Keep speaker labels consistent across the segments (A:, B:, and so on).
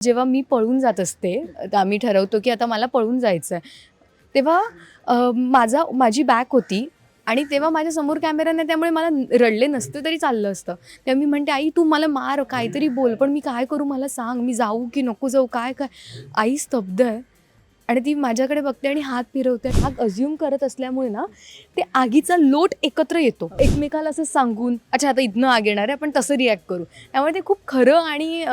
A: जेव्हा मी पळून जात असते तर आम्ही ठरवतो की आता मला पळून जायचं आहे तेव्हा माझा माझी बॅक होती आणि तेव्हा माझ्यासमोर कॅमेरा नाही त्यामुळे मला रडले नसते तरी चाललं असतं. तेव्हा मी म्हणते आई तू मला मार काहीतरी बोल पण मी काय करू मला सांग मी जाऊ की नको जाऊ काय काय? आई स्तब्ध आहे. आणि ती माझ्याकडे बघते आणि हात फिरवते हात अज्युम करत असल्यामुळे ना ते आगीचा लोट एकत्र येतो. एकमेकाला असं सांगून अच्छा आता इथनं आग येणार आहे आपण तसं रिॲक्ट करू. त्यामुळे ते खूप खरं आणि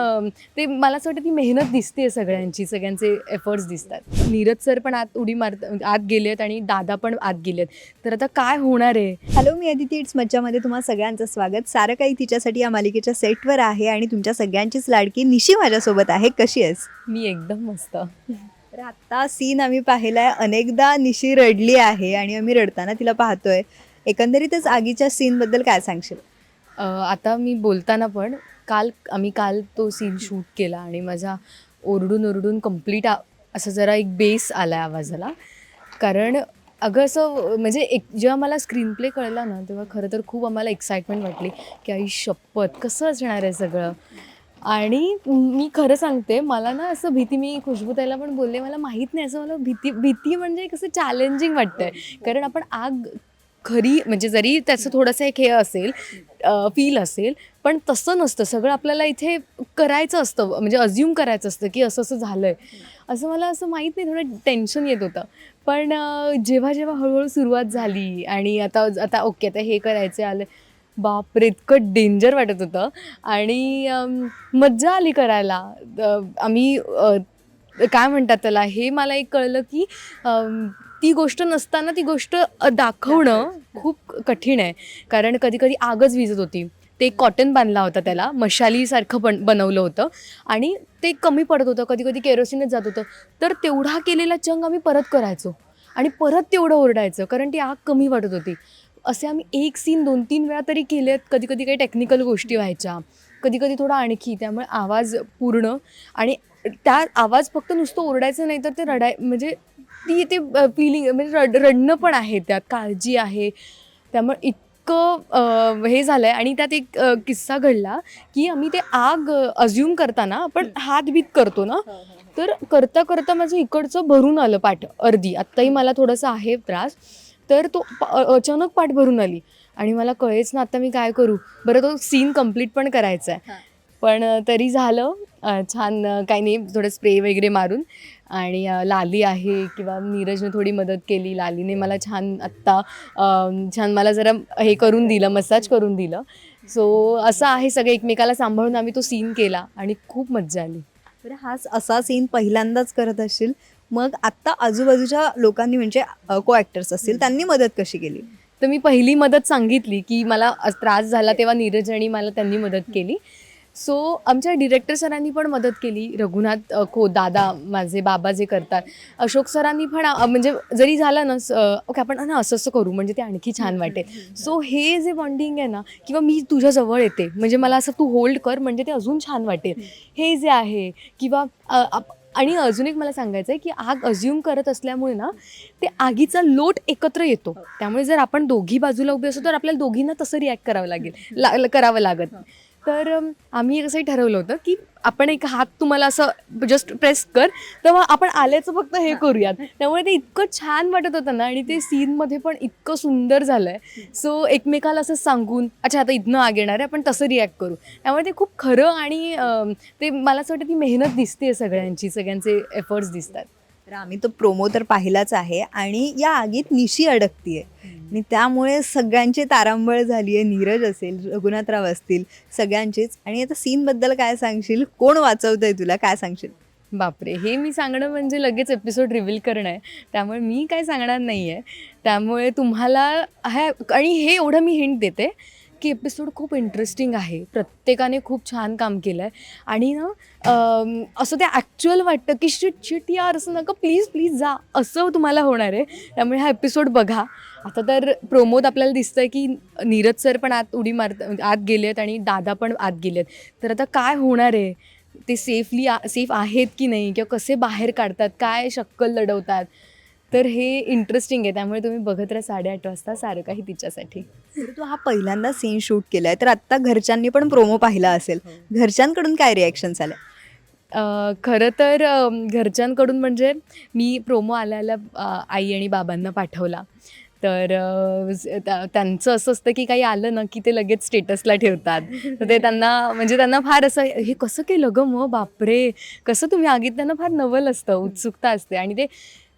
A: ते मला असं वाटतं ती मेहनत दिसते सगळ्यांची सगळ्यांचे एफर्ट्स दिसतात. नीरज सर पण आत उडी मारत आत गेलेत आणि दादा पण आत गेलेत तर आता काय होणार आहे?
B: हॅलो मी अदिती इट्स मज्जामध्ये तुम्हा सगळ्यांचं स्वागत. सारं काही तिच्यासाठी या मालिकेच्या सेटवर आहे आणि तुमच्या सगळ्यांचीच लाडकी निशी माझ्यासोबत आहे. कशी आहेस?
A: मी एकदम मस्त.
B: तर आत्ता सीन आम्ही पाहिलाय. अनेकदा निशी रडली आहे आणि आम्ही रडताना तिला पाहतोय. एकंदरीतच आगीच्या सीनबद्दल काय सांगशील?
A: अ, आता मी बोलताना पण काल आम्ही काल तो सीन शूट केला आणि माझा ओरडून ओरडून कंप्लीट असं जरा एक बेस आला आहे आवाजाला. कारण अगं असं म्हणजे एक जेव्हा मला स्क्रीन प्ले कळला ना तेव्हा खरं तर खूप आम्हाला एक्साइटमेंट वाटली की आई शपथ कसं असणार आहे सगळं? आणि मी खरं सांगते मला ना असं भीती मी खुशबूताईला पण बोलले मला माहीत नाही असं मला भीती भीती म्हणजे कसं चॅलेंजिंग वाटतंय. कारण आपण आग खरी म्हणजे जरी त्याचं थोडंसं एक हे असेल फील असेल पण तसं नसतं. सगळं आपल्याला इथे करायचं असतं म्हणजे अज्युम करायचं असतं की असं असं झालं आहे असं मला असं माहीत नाही थोडं टेन्शन येत होतं. पण जेव्हा जेव्हा हळूहळू सुरुवात झाली आणि आता आता ओके आता हे करायचं आलं बापरे इतकं डेंजर वाटत होतं. आणि मज्जा आली करायला. आम्ही काय म्हणतात त्याला हे मला एक कळलं की ती गोष्ट नसताना ती गोष्ट दाखवणं खूप कठीण आहे. कारण कधी कधी आगच विजत होती. ते कॉटन बांधला होता त्याला मशालीसारखं बन बनवलं होतं. आणि ते कमी पडत होतं. कधी कधी केरोसिनच जात होतं. तर तेवढा केलेला चंग आम्ही परत करायचो. आणि परत तेवढं ओरडायचं. कारण ती आग कमी वाटत होती. असे आम्ही एक सीन दोन तीन वेळा तरी केलेत कधी कधी काही टेक्निकल गोष्टी व्हायच्या. कधी कधी थोडा आणखी त्यामुळे आवाज पूर्ण. आणि त्या आवाज फक्त नुसतं ओरडायचं नाही तर ते रडाय म्हणजे ती ते फिलिंग म्हणजे रड रडणं पण आहे त्यात काळजी आहे. त्यामुळे इतकं हे झालं आहे आणि त्यात एक किस्सा घडला की आम्ही ते आग अज्युम करताना आपण हात बीत करतो ना तर करता करता माझं इकडचं भरून आलं पाठ अर्धी. आत्ताही मला थोडंसं आहे त्रास. तर तो अचानक पाठ भरून आली. आणि मला कळेच ना आता मी काय करू? बरं तो सीन कंप्लीट पण करायचा आहे. पण तरी झालं. छान काही नाही थोडं स्प्रे वगैरे मारून. आणि लाली आहे किंवा नीरजने थोडी मदत केली. लालीने मला छान आत्ता छान मला जरा हे करून दिलं मसाज करून दिलं. सो असं आहे सगळं एकमेकाला सांभाळून आम्ही तो सीन केला. आणि खूप मज्जा आली.
B: तर हाच असा सीन पहिल्यांदाच करत असशील. मग आत्ता आजूबाजूच्या लोकांनी म्हणजे को ॲक्टर्स असतील त्यांनी मदत कशी केली?
A: तर मी पहिली मदत सांगितली की मला त्रास झाला तेव्हा नीरज आणि मला त्यांनी मदत केली. सो आमच्या डिरेक्टर सरांनी पण मदत केली. रघुनाथ खो दादा माझे बाबा जे करतात. अशोक सरांनी पण म्हणजे जरी झालं ना ओके आपण ना असं असं करू म्हणजे ते आणखी छान वाटेल. सो हे जे बॉन्डिंग आहे ना किंवा मी तुझ्या जवळ येते म्हणजे मला असं तू होल्ड कर म्हणजे ते अजून छान वाटेल. हे जे आहे किंवा आणि अजून एक मला सांगायचं आहे की आग अज्युम करत असल्यामुळे ना ते आगीचा लोट एकत्र येतो. त्यामुळे जर आपण दोघी बाजूला उभे असतो तर आपल्याला दोघींना तसं रिॲक्ट करावं लागेल. ला करावं लागत. तर आम्ही असंही ठरवलं होतं की आपण एक हात तुम्हाला असं जस्ट प्रेस कर तेव्हा आपण आल्याचं फक्त हे करूयात. त्यामुळे ते इतकं छान वाटत होतं ना आणि ते सीनमध्ये पण इतकं सुंदर झालं आहे सो एकमेकाला असं सांगून अच्छा आता इथनं आग येणार आहे आपण तसं रिॲक्ट करू. त्यामुळे ते खूप खरं आणि ते मला असं वाटतं ती मेहनत दिसते सगळ्यांची सगळ्यांचे एफर्ट्स दिसतात.
B: तर आम्ही तो प्रोमो तर पाहिलाच आहे आणि या आगीत निशी अडकतीये. आणि त्यामुळे सगळ्यांची तारांबळ झाली आहे. नीरज असेल रघुनाथराव असतील सगळ्यांचीच. आणि आता सीनबद्दल काय सांगशील? कोण वाचवतंय तुला? काय सांगशील?
A: बापरे हे मी सांगणं म्हणजे लगेच एपिसोड रिव्हील करणं आहे. त्यामुळे मी काय सांगणार नाही आहे त्यामुळे तुम्हाला ह्या आणि हे एवढं मी हिंट देते. की एपिसोड खूप इंटरेस्टिंग आहे. प्रत्येकाने खूप छान काम केलं आहे आणि ना असं ते ॲक्च्युअल वाटतं की शिट शिट यार असं नका प्लीज प्लीज जा. असं तुम्हाला होणार आहे. त्यामुळे हा एपिसोड बघा. आता तर प्रोमोद आपल्याला दिसतं आहे की नीरज सर पण आत उडी मारत आत गेले आहेत आणि दादा पण आत गेले आहेत तर आता काय होणार आहे? ते सेफली सेफ आहेत की नाही? किंवा कसे बाहेर काढतात? काय शक्कल लढवतात? तर हे इंटरेस्टिंग आहे. त्यामुळे तुम्ही बघत राहा साडेआठ वाजता सारं काही तिच्यासाठी
B: तू हा पहिल्यांदा सीन शूट केलाय. तर आत्ता घरच्यांनी पण प्रोमो पाहिला असेल. घरच्यांकडून काय रिॲक्शन
A: अ, खरं तर घरच्यांकडून म्हणजे मी प्रोमो आल्या आल्या अ, आई आणि बाबांना पाठवला. तर त्यांचं असं असतं की काही आलं ना की ते लगेच स्टेटसला ठेवतात. तर ते त्यांना म्हणजे त्यांना फार असं हे कसं केलं गं मग? बापरे! कसं तुम्ही आगीत त्यांना फार नवल असतं उत्सुकता असते. आणि ते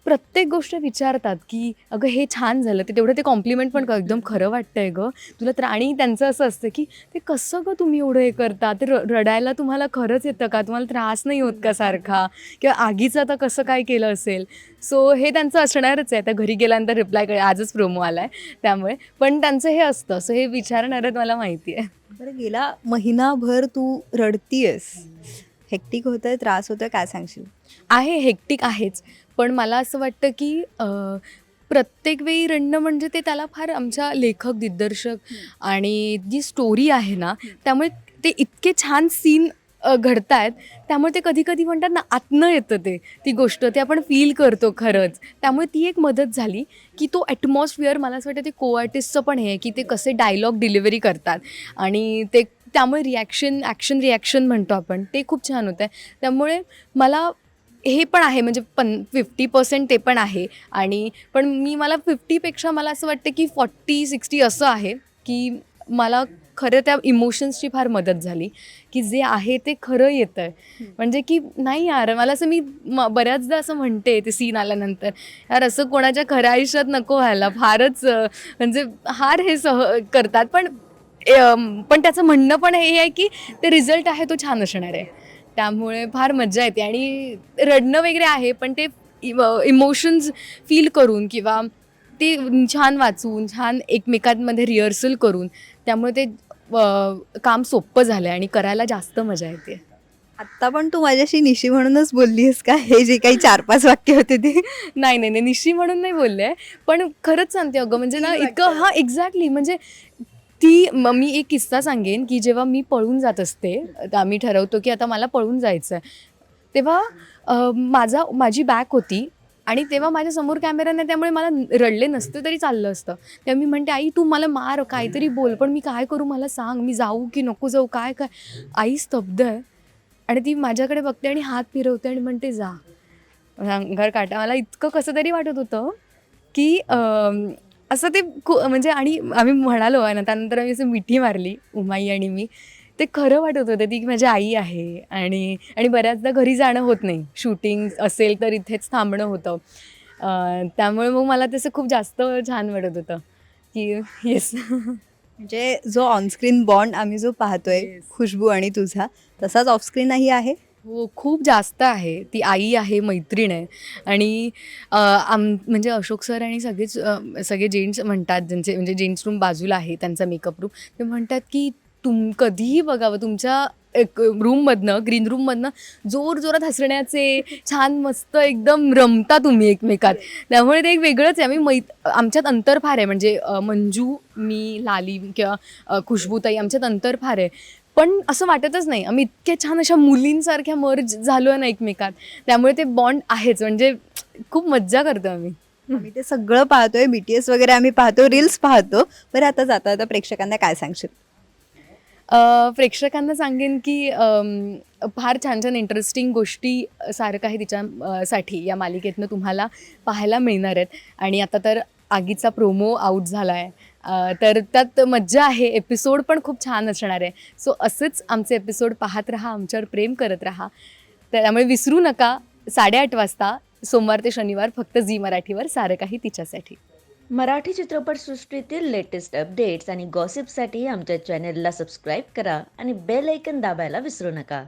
A: प्रत्येक गोष्ट विचारतात की अगं हे छान झालं. ते तेवढं ते कॉम्प्लिमेंट पण कर एकदम खरं वाटतंय गं. तुला तर आणि त्यांचं असं असतं की ते कसं गं तुम्ही एवढं हे करता? ते रडायला तुम्हाला खरंच येतं का? तुम्हाला त्रास नाही होत का सारखा? किंवा आगीचं आता कसं काय केलं असेल? सो हे त्यांचं असणारच आहे. आता घरी गेल्यानंतर रिप्लाय कर आजच प्रोमो आला आहे त्यामुळे. पण त्यांचं हे असतं. सो हे विचारणार आहेत मला माहिती आहे.
B: बरं गेला महिनाभर तू रडतीयस. हेक्टिक होतंय त्रास होतोय काय सांगशील?
A: आहे हेक्टिक आहेच. पण मला असं वाटतं की प्रत्येक वेळी रणणं म्हणजे ते त्याला फार आमच्या लेखक दिग्दर्शक आणि जी स्टोरी आहे ना त्यामुळे ते इतके छान सीन घडत आहेत त्यामुळे ते कधी कधी म्हणतात ना आतनं येतं ते ती गोष्ट. ते आपण फील करतो खरंच. त्यामुळे ती एक मदत झाली की तो ॲटमॉस्फिअर मला असं वाटतं ते को आर्टिस्टचं पण हे आहे की ते कसे डायलॉग डिलिव्हरी करतात. आणि ते त्यामुळे रिॲक्शन ॲक्शन रिॲक्शन म्हणतो आपण. ते खूप छान होतं आहे त्यामुळे मला हे पण आहे म्हणजे पन फिफ्टी पर्सेंट ते पण आहे. आणि पण मी मला फिफ्टीपेक्षा मला असं वाटतं की फॉर्टी सिक्स्टी असं आहे की मला खरं त्या इमोशन्सची फार मदत झाली की जे आहे ते खरं येतं आहे म्हणजे की नाही यार मला असं मी बऱ्याचदा असं म्हणते ते सीन आल्यानंतर यार असं कोणाच्या खऱ्या आयुष्यात नको व्हायला फारच म्हणजे फार हे सह करतात. पण पण त्याचं म्हणणं पण हे आहे की ते रिझल्ट आहे तो छान असणार आहे. त्यामुळे फार मजा येते. आणि रडणं वगैरे आहे पण ते इमोशन्स फील करून किंवा ते छान वाचून छान एकमेकांमध्ये रिहर्सल करून त्यामुळे ते काम सोपं झालं आहे आणि करायला जास्त मजा येते.
B: आत्ता पण तू माझ्याशी निशी म्हणूनच बोललीस का? हे जे काही चार पाच वाक्य होते ते.
A: नाही नाही नाही निशी म्हणून नाही बोलले पण खरंच सांगते अगं म्हणजे ना इतकं हां एक्झॅक्टली म्हणजे ती म- मी एक किस्सा सांगेन की जेव्हा मी पळून जात असते तर आम्ही ठरवतो की आता मला पळून जायचं आहे तेव्हा माझा माझी बॅग होती आणि तेव्हा माझ्यासमोर कॅमेरा नाही त्यामुळे मला रडले नसते तरी चाललं असतं. तेव्हा मी म्हणते आई तू मला मार काहीतरी बोल पण मी काय करू मला सांग मी जाऊ की नको जाऊ काय काय? आई स्तब्ध आहे आणि ती माझ्याकडे बघते आणि हात फिरवते आणि म्हणते जा. अंगार काटा मला इतकं कसं तरी वाटत होतं की असं ते खू म्हणजे आणि आम्ही म्हणालो आणि त्यानंतर आम्ही असं मिठी मारली उमाई आणि मी. ते खरं वाटत होतं ती माझी आई आहे आणि आणि बऱ्याचदा घरी जाणं होत नाही. शूटिंग असेल तर इथेच थांबणं होतं. त्यामुळे मग मला तसं खूप जास्त छान वाटत होतं की येस
B: म्हणजे जो ऑनस्क्रीन बॉन्ड आम्ही जो पाहतोय
A: Yes.
B: खुशबू आणि तुझा तसाच ऑफस्क्रीनही आहे?
A: हो खूप जास्त आहे. ती आई आहे मैत्रीण आहे. आणि अ, आम म्हणजे अशोक सर आणि सगळेच अ, सगळे जेंट्स म्हणतात ज्यांचे म्हणजे जेंट्स रूम बाजूला आहे त्यांचा मेकअप रूम. ते म्हणतात की तुम कधीही बघावं तुमच्या एक रूममधनं ग्रीन रूममधनं जोर जोरात हसण्याचे छान मस्त एकदम रमता तुम्ही एकमेकात. त्यामुळे ते एक वेगळंच आहे. आम्ही मैत आमच्यात अंतर फार आहे. म्हणजे अ, मंजू मी लाली किंवा अ, खुशबूताई आमच्यात अंतर फार आहे. पण असं वाटतच नाही. आम्ही इतक्या छान अशा मुलींसारख्या मर्ज झालो ना एकमेकात. त्यामुळे ते बॉन्ड आहेच. म्हणजे खूप मज्जा करतो आम्ही.
B: आम्ही ते सगळं पाहतोय. बीटीएस वगैरे आम्ही पाहतो. रील्स पाहतो. बरं आता जाता आता प्रेक्षकांना काय सांगशील?
A: प्रेक्षकांना सांगेन की फार छान छान इंटरेस्टिंग गोष्टी सारं काही तिच्या साठी या मालिकेतनं तुम्हाला पाहायला मिळणार आहेत. आणि आता तर आगीचा प्रोमो आऊट झाला आहे तर त्यात मज्जा आहे. एपिसोड पण खूप छान असणार आहे. सो असंच आमचे एपिसोड पाहत राहा आमच्यावर प्रेम करत राहा. त्यामुळे विसरू नका साडेआठ वाजता सोमवार ते शनिवार फक्त झी मराठीवर सारं काही तिच्यासाठी.
C: मराठी चित्रपटसृष्टीतील लेटेस्ट अपडेट्स आणि गॉसिपसाठी आमच्या चॅनेलला सबस्क्राईब करा आणि बेल ऐकन दाबायला विसरू नका.